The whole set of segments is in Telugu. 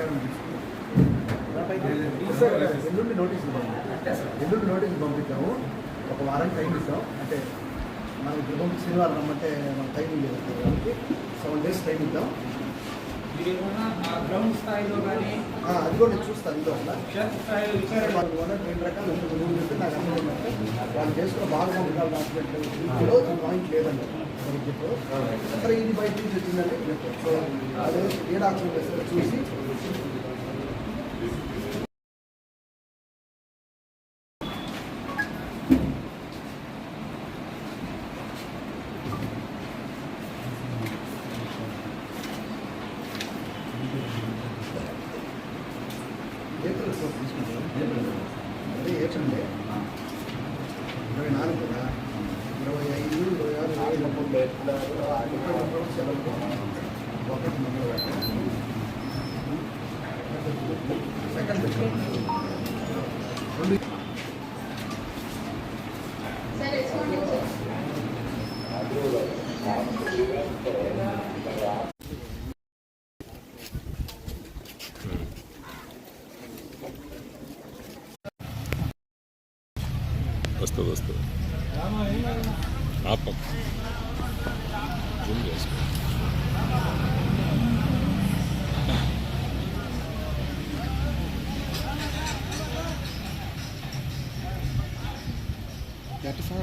క్యాలెండర్. ఎల్లుండి నోటీస్ ఎల్లుండి నోటీస్ పంపించాము ఒక వారం టైం ఇస్తాం అంటే మనం ఇప్పుడు పంపి శనివారం రమ్మంటే మన టైం లేదు కాబట్టి సెవెన్ డేస్ టైం ఇద్దాం గ్రౌండ్ స్థాయిలో కానీ అది కూడా నేను చూస్తాను ఇది ఒకటి వాళ్ళు కూడా రెండు రకాలు మూడు నాకు అర్థం ఏంటంటే వాళ్ళు చేసుకున్న బాగా ఉండాలి హాస్పిటల్ పాయింట్ లేదండి చెప్పు. అక్కడ ఇది బయట నుంచి వచ్చిందని సో అదే ఏ వేస్తారో చూసి. వస్తుంది వస్తుంది ఆపం జూమ్ చేసుకో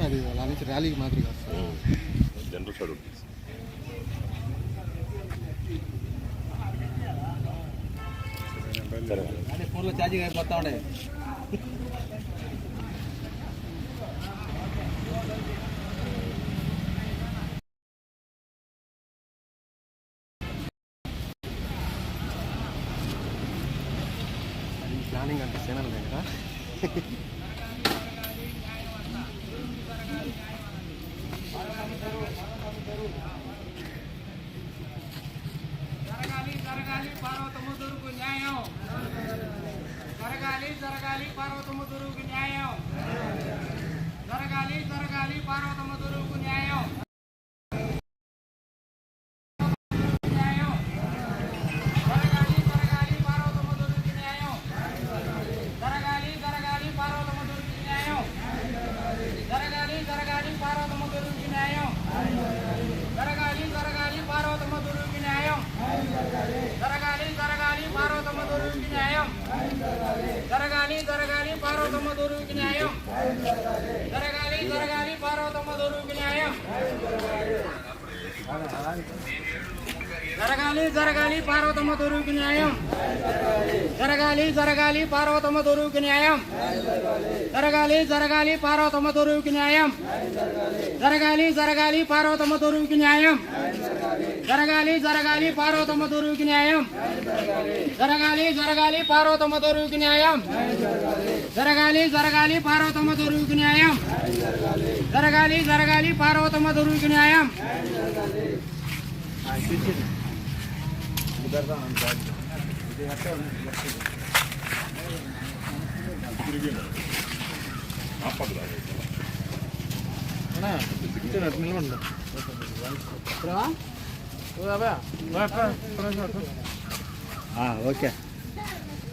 అది వాళ్ళ నుంచి ర్యాలీకి మాదిరిగా జనరల్ షెడ్యూల్ తీసి సరే అదే ఫోన్లో ఛార్జింగ్ అయిపోతా ఉండే మార్నింగ్ అంటే సేనల్ దగ్గర జరగాలి జరగాలి పార్వతమ్మ దొరుకు న్యాయం జరగాలి జరగాలి పార్వతమ్మ దొరుకు న్యాయం జరగాలి జరగాలి పార్వతమ్మ దొరుకు న్యాయం న్యాయం జరగాలి జరగాలి పార్వతమ్మ దొరుకు న్యాయం జరగాలి జరగాలి పార్వతమ్మ దొరుకు న్యాయం జరగాలి జరగాలి పార్వతమ్మ దొరుకు న్యాయం జరగాలి జరగాలి పార్వతమ్మ దొరుకు న్యాయం జరగాలి జరగాలి పార్వతమ్మ దొరుకు న్యాయం జరగాలి జరగాలి పార్వతమ్మ దొరుకు న్యాయం జరగాలి జరగాలి పార్వతమ్మ దొరుకు న్యాయం జరగాలి జరగాలి పార్వతమ్మ దొరుకు న్యాయం. జరగాలి జరగాలి పార్వతమ్మ దొరుకు న్యాయం. జరగాలి జరగాలి పార్వతమ్మ దొరుకు న్యాయం. జరగాలి జరగాలి పార్వతమ్మ దొరుకు న్యాయం. జరగాలి జరగాలి పార్వతమ్మ దొరుకు న్యాయం. జరగాలి జరగాలి పార్వతమ్మ దొరుకు న్యాయం. జరగాలి జరగాలి పార్వతమ్మ దొరుకు న్యాయం. జరగాలి జరగాలి పార్వతమ్మ దొరుకు న్యాయం ఓకే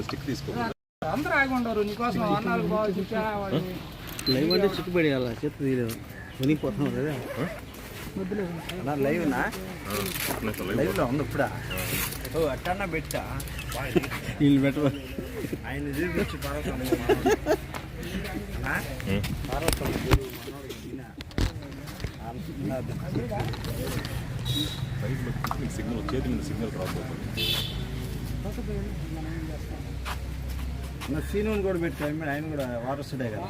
స్టిక్ తీసుకో అందరూ నీకోసం బాగా చూసా లైవ్ అంటే చిక్కుపడి అలా చేతి తీయలేదు మునిగిపోతున్నాం కదా అలా లైవ్ నా లైవ్లో ఉంది ఇప్పుడా ఓ అట్టన్నా పెట్టా వీళ్ళు పెట్ట ఆయన చూపించి బయట మీకు సిగ్నల్ చేతి మీద సిగ్నల్ రాబోతుంది సీన్ కూడా పెట్టాము ఆయన కూడా వాటర్ స్టడే కదా.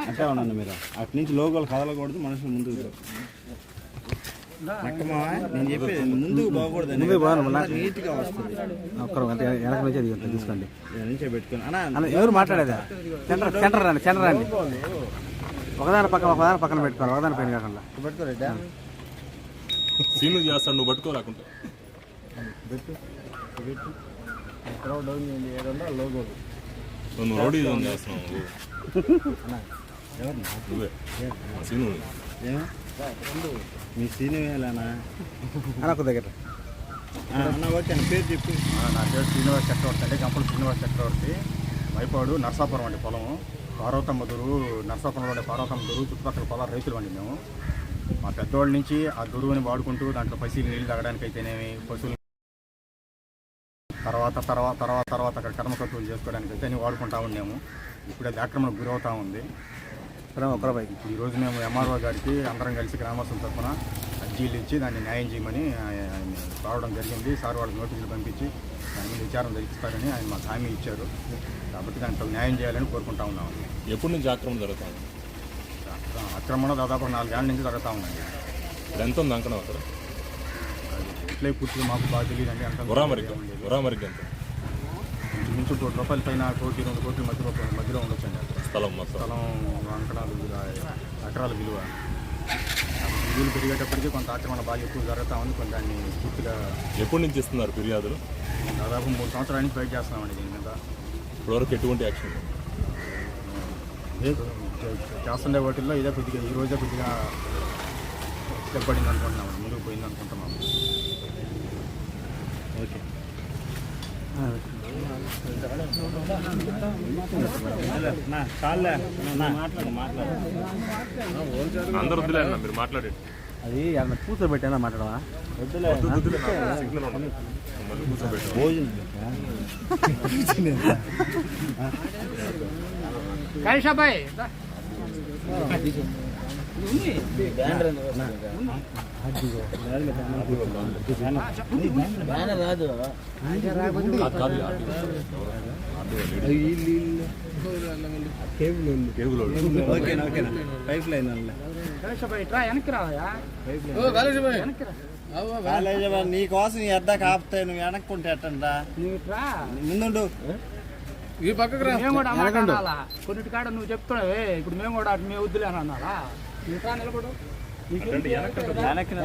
అట్టే ఉండండి మీరు. అటు నుంచి లోగోలు కదలకూడదు మనుషులు ముందుకు నక్కమా నేను చెప్పేది ముందుకు పోకూడదు నీట్గా వస్తుంది. ఒక్కరు అంటే వెనక నుంచి అది తీసుకోండి. నుంచే ఎవరు మాట్లాడేదా? సెంటర్ సెంటర్ రండి సెంటర్ రండి. ఒకదాని పక్కన ఒకదాని పక్కన పెట్టుకోవాలి ఒకదాని పైన కాకుండా. పెట్టుకోరేటా సీను చేస్తాడు నువ్వు పట్టుకోరాకుంటే. పెట్టు. పెట్టు. ఎక్కడ డౌన్ చేయండి ఏడు వందల లోగోలు. నువ్వు రౌడీ చేస్తున్నావు నువ్వు సీను మీ సీనివేలానా అన్న ఒక దగ్గర. అన్న ఓకే పేరు చెప్పు. నా పేరు శ్రీనివాస్ చక్రవర్తి అండి. గంపల శ్రీనివాస్ చక్రవర్తి. వైపాడు నర్సాపురం అండి పొలము పార్వతమ్మ దొరువు నర్సాపురంలో ఉండే పార్వతమ్మ దొరువు చుట్టుపక్కల పొలాలు రైతులు అండి మేము. మా పెద్దోళ్ళ నుంచి ఆ దొరువుని వాడుకుంటూ దాంట్లో పసిలు నీళ్ళు తాగడానికి అయితేనేమి పశువులు తర్వాత తర్వాత తర్వాత తర్వాత అక్కడ కర్మకత్తులు చేసుకోవడానికి అయితే వాడుకుంటా ఉన్నాము. ఇప్పుడు అది ఆక్రమణకు గురవుతా ఉంది. ఒకరు పైకి ఈ రోజు మేము ఎంఆర్ఓ గారికి అందరం కలిసి గ్రామస్తుల తరఫున అర్జీలు ఇచ్చి దాన్ని న్యాయం చేయమని ఆయన రావడం జరిగింది. సార్ వాళ్ళకి నోటీసులు పంపించి దాని మీద విచారణ జరిపిస్తారని ఆయన మాకు హామీ ఇచ్చారు. కాబట్టి దాంట్లో న్యాయం చేయాలని కోరుకుంటా ఉన్నాము ఎప్పటి నుంచి ఆక్రమణ జరుగుతుంది ఆక్రమణ దాదాపు ఒక నాలుగేళ్ళ నుంచి జరుగుతూ ఉందండి ఎంత ఉంది అంకణం అక్కడ? ఎట్లే పూర్తిగా మాకు బాగా తెలియదండి. అంత ఇంచు కోటి రూపాయల పైన కోటి రెండు కోట్ల మధ్యలో మధ్యలో ఉండొచ్చండి అక్కడ స్థలం స్థలం అంకణాలు ఎకరాల విలువ. విలువలు పెరిగేటప్పటికీ కొంత ఆక్రమణ బాగా ఎక్కువ జరుగుతూ ఉంది. కొంత దాన్ని పూర్తిగా ఎప్పటి నుంచి ఇస్తున్నారు ఫిర్యాదులు? దాదాపు మూడు సంవత్సరాల నుంచి ఫైట్ చేస్తున్నామండి దీని మీద. ఇప్పటివరకు ఎటువంటి యాక్షన్ లేదు. చేస్తుండే వాటిల్లో ఇదే కొద్దిగా ఈ రోజే కొద్దిగా స్టెప్ పడింది అనుకుంటున్నాము ముందుకు పోయింది అనుకుంటున్నాము ఓకే. అందరు వద్దులే అన్న మీరు మాట్లాడండి అది అన్న కూర్చోబెట్టేనా మాట్లాడవా? వద్దులే కూర్చోబెట్టి. పైప్ లైన్ నీ కోసం ఎద్దా కాపుతాయి నువ్వు వెనక్కుంటే ఎట్టండా ముందుండు ఈ పక్కకు మేము కూడా కొన్నిటి కాడ నువ్వు చెప్తున్నావే ఇప్పుడు మేము కూడా మేము వద్దులే అన్నారా నిలబడు. నీకేం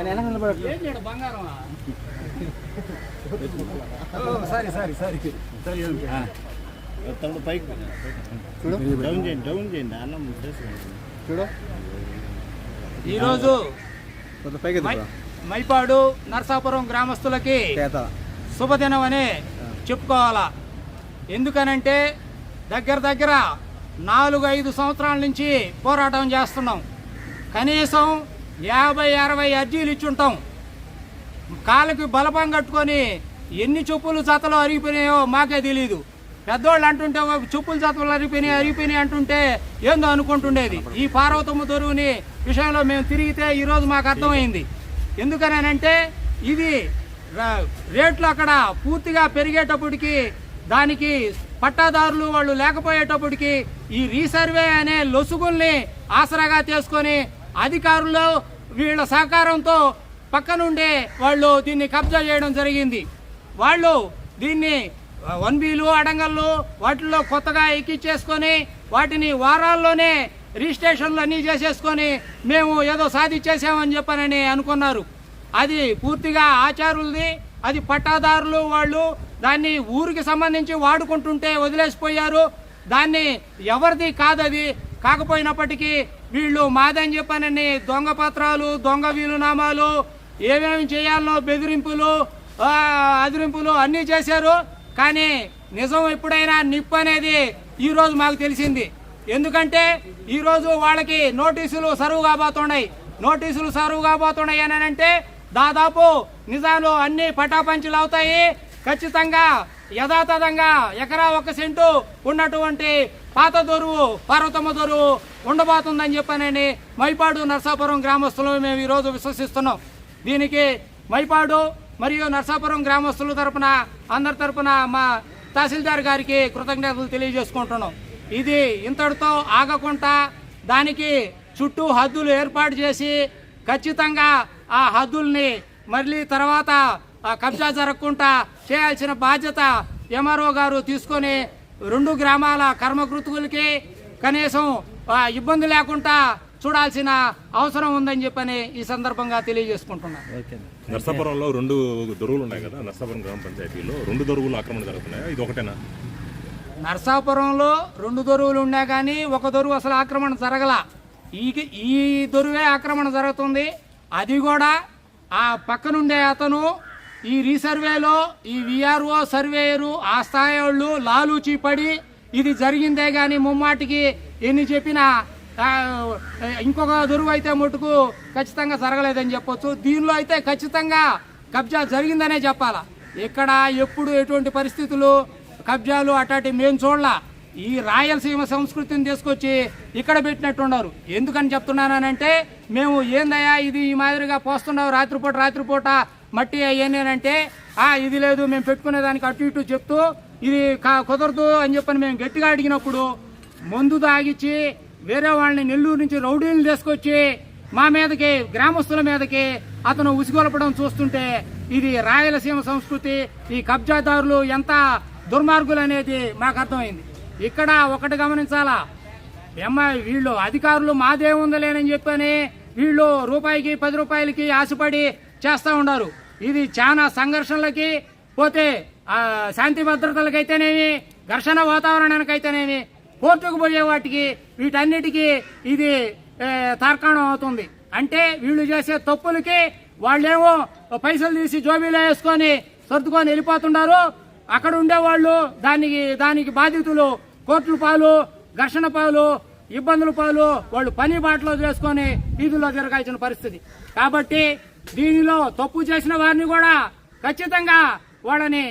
వెనక నిలబడు. ఏం చేయడు? బంగారం సరే సరే సరే. సరే తమ్ముడు పైకి చూడు. డౌన్ చేయండి డౌన్ చేయండి. అన్నం చూడు. ఈరోజు. మైపాడు నరసాపురం గ్రామస్తులకి శుభదినం అని చెప్పుకోవాలా. ఎందుకనంటే దగ్గర దగ్గర నాలుగు ఐదు సంవత్సరాల నుంచి పోరాటం చేస్తున్నాం. కనీసం యాభై అరవై అర్జీలు ఇచ్చుంటాం. కాళ్ళకి బలపం కట్టుకొని ఎన్ని చెప్పులు జతలు అరిగిపోయినాయో మాకే తెలియదు పెద్దోళ్ళు అంటుంటే చెప్పులు జతలు అరిగిపోయినాయి అరిగిపోయినాయి అంటుంటే ఏందో అనుకుంటుండేది. ఈ పార్వతమ్మ దొరువుని విషయంలో మేము తిరిగితే ఈరోజు మాకు అర్థమైంది. ఎందుకనంటే ఇది రేట్లు అక్కడ పూర్తిగా పెరిగేటప్పటికి దానికి పట్టాదారులు వాళ్ళు లేకపోయేటప్పటికి ఈ రీసర్వే అనే లొసుగుల్ని ఆసరాగా చేసుకొని అధికారులు వీళ్ళ సహకారంతో పక్కనుండే వాళ్ళు దీన్ని కబ్జా చేయడం జరిగింది. వాళ్ళు దీన్ని వన్ బీలు అడంగళ్ళు వాటిల్లో కొత్తగా ఎక్కిచ్చేసుకొని వాటిని వారాల్లోనే రిజిస్ట్రేషన్లు అన్నీ చేసేసుకొని మేము ఏదో సాధించేసామని చెప్పనని అనుకున్నారు. అది పూర్తిగా ఆచారులది అది పట్టాదారులు వాళ్ళు దాన్ని ఊరికి సంబంధించి వాడుకుంటుంటే వదిలేసిపోయారు. దాన్ని ఎవరిది కాదది కాకపోయినప్పటికీ వీళ్ళు మాదని చెప్పనని దొంగ పత్రాలు దొంగ వీలునామాలు ఏమేమి చేయాలనో బెదిరింపులు అదిరింపులు అన్నీ చేశారు. కానీ నిజం ఎప్పుడైనా నిప్పు అనేది ఈరోజు మాకు తెలిసింది. ఎందుకంటే ఈరోజు వాళ్ళకి నోటీసులు సరువు కాబోతున్నాయి. నోటీసులు సరువు కాబోతున్నాయి అని అంటే దాదాపు నిజాలు అన్ని పటాపంచులు అవుతాయి. ఖచ్చితంగా యథాతథంగా ఎకరా ఒక సెంటు ఉన్నటువంటి పాత దొరువు పార్వతమ్మ దొరువు ఉండబోతుందని చెప్పానని మైపాడు నర్సాపురం గ్రామస్తులు మేము ఈరోజు విశ్వసిస్తున్నాం. దీనికి మైపాడు మరియు నర్సాపురం గ్రామస్తుల తరపున అందరి తరపున మా తహసీల్దార్ గారికి కృతజ్ఞతలు తెలియజేసుకుంటున్నాం. ఇది ఇంతటితో ఆగకుండా దానికి చుట్టూ హద్దులు ఏర్పాటు చేసి ఖచ్చితంగా ఆ హద్దుల్ని మళ్ళీ తర్వాత ఆ కబ్జా జరగకుండా చేయాల్సిన బాధ్యత ఎంఆర్ఓ గారు తీసుకొని రెండు గ్రామాల కర్మకృతులకి కనీసం ఆ, ఇబ్బంది లేకుండా చూడాల్సిన అవసరం ఉందని చెప్పని ఈ సందర్భంగా తెలియజేసుకుంటున్నాను. ఓకే. నర్సాపురంలో రెండు దొరువులు ఉన్నాయి కదా నర్సాపురం గ్రామ పంచాయతీలో. రెండు దొరువులు ఆక్రమణ జరుగుతున్నాయి? ఇది ఒకటేనా? నరసాపురంలో రెండు దొరువులు ఉన్నా కానీ ఒక దొరువు అసలు ఆక్రమణ జరగల. ఈ ఈ దొరువే ఆక్రమణ జరుగుతుంది. అది కూడా ఆ పక్కనుండే అతను ఈ రీసర్వేలో ఈ విఆర్ఓ సర్వేయరు ఆ స్థాయి వాళ్ళు లాలూచి పడి ఇది జరిగిందే కానీ ముమ్మాటికి ఎన్ని చెప్పినా ఇంకొక దురువు అయితే మటుకు ఖచ్చితంగా జరగలేదని చెప్పొచ్చు. దీనిలో అయితే ఖచ్చితంగా కబ్జా జరిగిందనే చెప్పాలా? ఇక్కడ ఎప్పుడు ఎటువంటి పరిస్థితులు కబ్జాలు అటాటి మేము చూడలా. ఈ రాయలసీమ సంస్కృతిని తీసుకొచ్చి ఇక్కడ పెట్టినట్టున్నారు. ఎందుకని చెప్తున్నానంటే మేము ఏందయ్యా ఇది ఈ మాదిరిగా పోస్తున్నావు రాత్రిపూట రాత్రిపూట మట్టి ఏనేనంటే అంటే ఆ ఇది లేదు మేము పెట్టుకునే దానికి అటు ఇటు చెప్తూ ఇది కా- కుదరదు అని చెప్పని మేము గట్టిగా అడిగినప్పుడు మందు తాగిచ్చి వేరే వాళ్ళని నెల్లూరు నుంచి రౌడీలు తీసుకొచ్చి మా మీదకి గ్రామస్తుల మీదకి అతను ఉసిగొలపడం చూస్తుంటే ఇది రాయలసీమ సంస్కృతి ఈ కబ్జాదారులు ఎంత దుర్మార్గులు అనేది మాకు అర్థమైంది. ఇక్కడ ఒకటి గమనించాలా? ఎమ్మాయి వీళ్ళు అధికారులు మాదేముందలేనని చెప్పని వీళ్ళు రూపాయికి పది రూపాయలకి ఆశపడి చేస్తూ ఉన్నారు ఇది చాలా సంఘర్షణలకి పోతే శాంతి భద్రతలకైతేనేమి ఘర్షణ వాతావరణానికైతేనేమి కోర్టుకు పోయే వాటికి వీటన్నిటికీ ఇది తార్కాణం అవుతుంది. అంటే వీళ్ళు చేసే తప్పులకి వాళ్ళేమో పైసలు తీసి జోబీలో వేసుకొని సర్దుకొని వెళ్ళిపోతున్నారు అక్కడ ఉండేవాళ్ళు దానికి దానికి బాధితులు కోర్టుల పాలు ఘర్షణ పాలు ఇబ్బందుల పాలు వాళ్ళు పని బాటలో చేసుకొని వీధుల్లో జరగాల్సిన పరిస్థితి. కాబట్టి దీనిలో తప్పు చేసిన వారిని కూడా ఖచ్చితంగా వాళ్ళని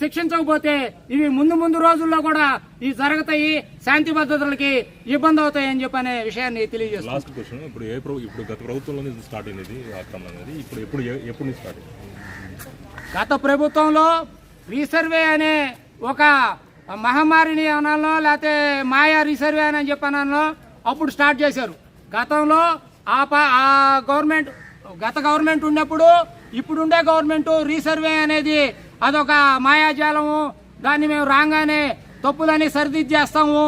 శిక్షించకపోతే ఇవి ముందు ముందు రోజుల్లో కూడా ఇవి జరుగుతాయి శాంతి భద్రతలకి ఇబ్బంది అవుతాయి అని చెప్పనే విషయాన్ని తెలియజేస్తున్నాను లాస్ట్ క్వశ్చన్ ఇప్పుడు ఏ ప్రభు ఇప్పుడు గత ప్రభుత్వంలో నుంచి స్టార్ట్ అయింది ఇది ఆక్రమణ అనేది ఇప్పుడు ఎప్పుడు ఏ- ఎప్పుడు నుంచి స్టార్ట్ అయింది? గత ప్రభుత్వంలో రీసర్వే అనే ఒక మహమ్మారిని అనాలో లేకపోతే మాయా రీసర్వే అని చెప్పి అప్పుడు స్టార్ట్ చేశారు. గతంలో ఆ గవర్నమెంట్ గత గవర్నమెంట్ ఉన్నప్పుడు ఇప్పుడుండే గవర్నమెంట్ రీసర్వే అనేది అదొక మాయాజాలము. దాన్ని మేము రాగానే తప్పులని సరిదిద్దేస్తాము.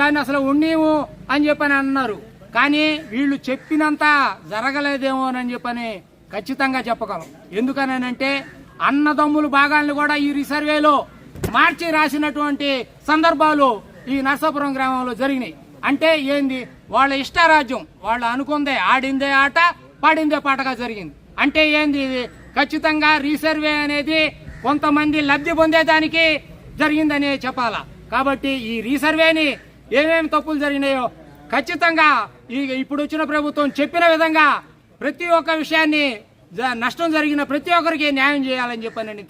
దాన్ని అసలు ఉండేము అని చెప్పని అన్నారు. కానీ వీళ్ళు చెప్పినంత జరగలేదేమో అని చెప్పని ఖచ్చితంగా చెప్పగలం. ఎందుకనంటే అన్నదమ్ములు భాగాలను కూడా ఈ రిసర్వేలో మార్చి రాసినటువంటి సందర్భాలు ఈ నరసాపురం గ్రామంలో జరిగినాయి. అంటే ఏంది? వాళ్ళ ఇష్టారాజ్యం వాళ్ళు అనుకుందే ఆడిందే ఆట పడిందే పాటగా జరిగింది. అంటే ఏంది ఇది? ఖచ్చితంగా రీసర్వే అనేది కొంతమంది లబ్ధి పొందేదానికి జరిగిందనే చెప్పాలా. కాబట్టి ఈ రీసర్వేని ఏమేమి తప్పులు జరిగినాయో ఖచ్చితంగా ఈ ఇప్పుడు వచ్చిన ప్రభుత్వం చెప్పిన విధంగా ప్రతి ఒక్క విషయాన్ని నష్టం జరిగిన ప్రతి ఒక్కరికి న్యాయం చేయాలని చెప్పి నేను